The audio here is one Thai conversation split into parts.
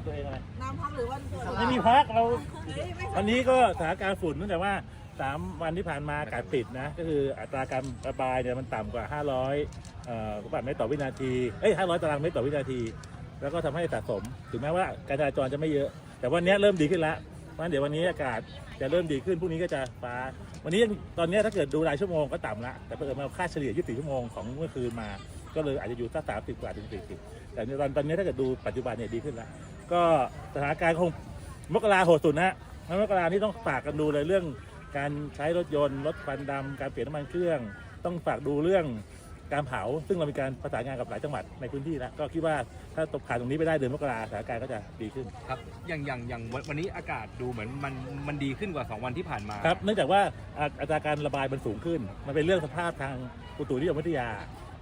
ำตัวเองอะไรน้ำพักหรือวันเกิดไม่มีพักเราเฮ้ยไม่วันนี้ก็สถานการณ์ฝุ่นตั้งแต่ว่าสามวันที่ผ่านมาอากาศปิดนะ ก็คืออัตราการระบายเนี่ยมันต่ำกว่า 500เอ่อลูกบาศก์เมตรต่อวินาที เอ้ย 500 ตารางเมตรต่อวินาที แล้วก็ทำให้สะสม ถึงแม้ว่าการจราจรจะไม่เยอะ แต่วันนี้เริ่มดีขึ้นแล้วเพราะฉะนั้นเดี๋ยววันนี้อากาศจะเริ่มดีขึ้นพรุ่งนี้ก็จะฟ้า วันนี้ยังตอนนี้ถ้าเกิดดูรายชั่วโมงก็ต่ำละแต่เพิ่มมาค่าเฉลี่ย 24 ชั่วโมงของเมื่อคืนมา ก็เลยอาจจะอยู่สัก30 กว่าถึง40แต่ในตอนตอนนี้ถ้าเกิดดูปัจจุบันเนี่ยดีขึ้นแล้ว ก็สถานการณ์คงมกราโหดสุดนะงั้นมกรานี่ต้องฝากกันดูเลยเรื่องการใช้รถยนต์ลดควันดำการเปลี่ยนน้ำมันเครื่อง ต้องฝากดูเรื่องการเผา ซึ่งเรามีการประสานงานกับหลายจังหวัดในพื้นที่แล้วก็คิดว่าถ้าตกผ่านตรงนี้ไปได้เดือนมกราสถานการณ์ก็จะดีขึ้นครับอย่างอย่างอย่างวันวันนี้อากาศดูเหมือนมันมันดีขึ้นกว่า 2 วันที่ผ่านมาครับเนื่องจากว่าอ่าอัตราการระบายมันสูงขึ้น มันเป็นเรื่องสภาพทางอุตุนิยมวิทยา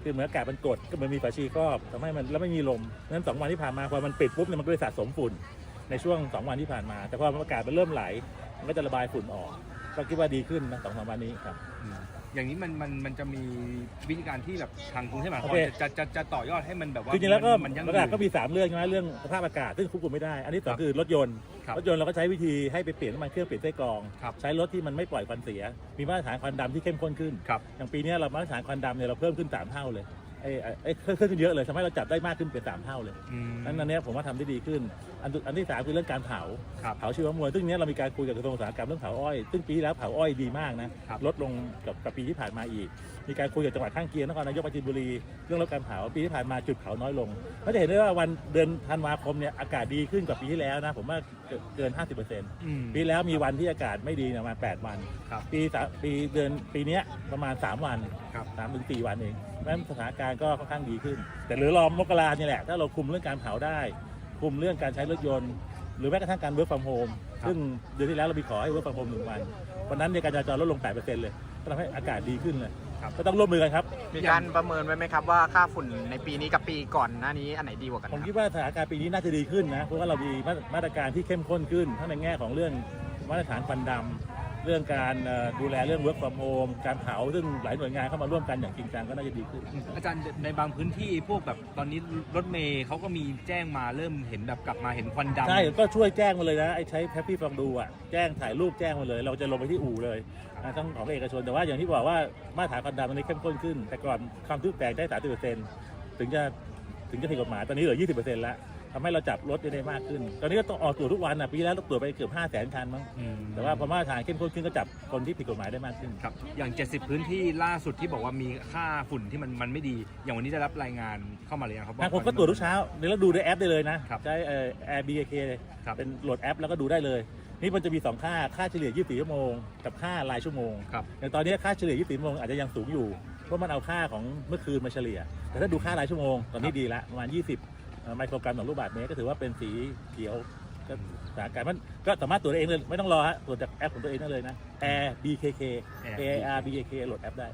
คือเหมือนอากาศมันกดก็เหมือนมีฝาชีครอบทำให้มันแล้วไม่มีลมนั้นสองวันที่ผ่านมาพอมันปิดปุ๊บเนี่ยมันก็เลยสะสมฝุ่นในช่วงสองวันที่ผ่านมา แต่พออากาศมันเริ่มไหลมันก็จะระบายฝุ่นออก ก็คิดว่าดีขึ้นนะสองสามวันนี้ครับ อืมอย่างนี้มันมันมันจะมีวิธีการที่แบบทางกรุงเทพมหานคโอรเค จะจะจะต่อยอดให้มันแบบว่าจริงๆแล้วก็มันยั่งหยืลักๆก็นมีสามเรื่องใช่ไหมเรื่องสภาพอากาศซึ่งควบคุมไม่ได้ อันที่สอครังบคือรถยนต์ครับรถยนต์เราก็ใช้วิธีให้ไปเปลี่ยนน้ำมันเครื่องเปลี่ยนไส้กรอง ครับใช้รถที่มันไม่ปล่อยควันเสีย มีมาตรฐานควันดำที่เข้มข้นขึ้น ครับอย่างปีเนี้ยเรามาตรฐานควันดำเนี่ยเราเพิ่มขึ้น 3 เท่าเลย ไอ้ไอ้ไอ้เพิ่มขึ้นเยอะเลยทำให้เราจับได้มากขึ้นเป็น3เท่าเลยอืมนั้นอันเนี้ยผมว่าทำได้ดีขึ้น อันสุดอันที่สามคือเรื่องการเผาครับเผาชีวมวลซึ่งเนี้ยเรามีการคุยกับกระทรวงอุตสาหกรรมเรื่องเผาอ้อย ซึ่งปีที่แล้วเผาอ้อยดีมากนะครับลดลงกับกับปีที่ผ่านมาอีก มีการคุยกับจังหวัดข้างเคียงนครนายกปราจีนบุรี เรื่องลดการเผา ปีที่ผ่านมาจุดเผาน้อยลง ก็จะเห็นได้ว่าวันเดือนธันวาคมเนี่ยอากาศดีขึ้นกว่าปีที่แล้วนะ ผมว่าเกินเกิน50%อืมปีแล้วมีวันที่อากาศไม่ดีเนี่ยประมาณ8วันครับปีสามปีเดือนปีเนี้ยประมาณ 3 วันครับสามถึงสี่วันเองเพราะฉะ นั้นสถานการณ์ก็ค่อนข้างดีขึ้น แต่เหลือรอมกราเนี่ยแหละ ถ้าเราคุมเรื่องการเผาได้ คุมเรื่องการใช้รถยนต์ หรือแม้กระทั่งการ work from home ครับซึ่งเดือนที่แล้วเรามีขอให้ work from home หนึ่งวันวันนั้นเนี่ยการจราจรลดลง 8%เลยก็ทำให้อากาศดีขึ้นเลยครับก็ต้องร่วมมือกันครับ มีการประเมินไว้ไหมครับว่าค่าฝุ่นในปีนี้กับปีก่อนหน้านี้อันไหนดีกว่ากันผมคคิรับดว่าสถานการณ์ปีนี้น่าจะดีขึ้นนะเพราะว่าเรามีมามาตรการที่เข้มข้นขึ้นทั้งในแง่ของเรื่องมาตรฐานควันดำ เรื่องการเอ่อดูแลเรื่อง work from home การเผาซึ่งหลายหน่วยงานเข้ามาร่วมกันอย่างจริงจังก็น่าจะดีขึ้น อาจารย์ในบางพื้นที่พวกแบบตอนนี้รถเมย์เขาก็มีแจ้งมาเริ่มเห็นแบบกลับมาเห็นควันดำใช่ก็ช่วยแจ้งมาเลยนะไอ้ใช้แพปปี้ฟองดูอะแจ้งถ่ายรูปแจ้งมาเลย เราจะลงไปที่อู่เลยนะทั้งของเอกชนแต่ว่าอย่างที่บอกว่ามาตรฐานควันดำตอนนี้เข้มข้นขึ้น แต่ก่อนความทุกแตกได้สามสิบเปอร์เซ็นต์ถึงจะถึงจะผิดกฎหมายตอนนี้เหลือยี่สิบเปอร์เซ็นต์แล้ว ทำให้เราจับรถได้มากขึ้น ตอนนี้ก็ต้องออกตรวจทุกวันอะปีแล้วเราตรวจไปเกือบห้าแสนคันมั้งอืมแต่ว่าพอมาตรฐานเข้มข้นขึ้นก็จับคนที่ผิดกฎหมายได้มากขึ้นครับอย่าง 70 พื้นที่ล่าสุดที่บอกว่ามีค่าฝุ่นที่มันมันไม่ดี อย่างวันนี้ได้รับรายงานเข้ามาเลยงครับอะผมก็ตรวจทุกเช้าเดี๋ยวเราดูด้วยแอปได้เลยนะครับใช้เอ่อ Air BAK ครับเป็นโหลดแอปแล้วก็ดูได้เลยนี่มันจะมี 2 ค่า ค่าเฉลี่ย 24 ชั่วโมง กับค่ารายชั่วโมงครับอย่างตอนนี้ค่าเฉลี่ย 24 ชั่วโมงอาจจะยังสูงอยู่ เพราะมันเอาค่าของเมื่อคืนมาเฉลี่ย แต่ถ้าดูค่ารายชั่วโมง ตอนนี้ดีละประมาณ 20เอ่อ ไมโครกรัมต่อลูกบาศก์เมตรก็ถือว่าเป็นสีเขียวก็สถานการณ์มันก็สามารถตรวจได้เองเลยไม่ต้องรอฮะตรวจจากแอปของตัวเองได้เลยนะ Air BKK Air A R B A K โหลดแอปได้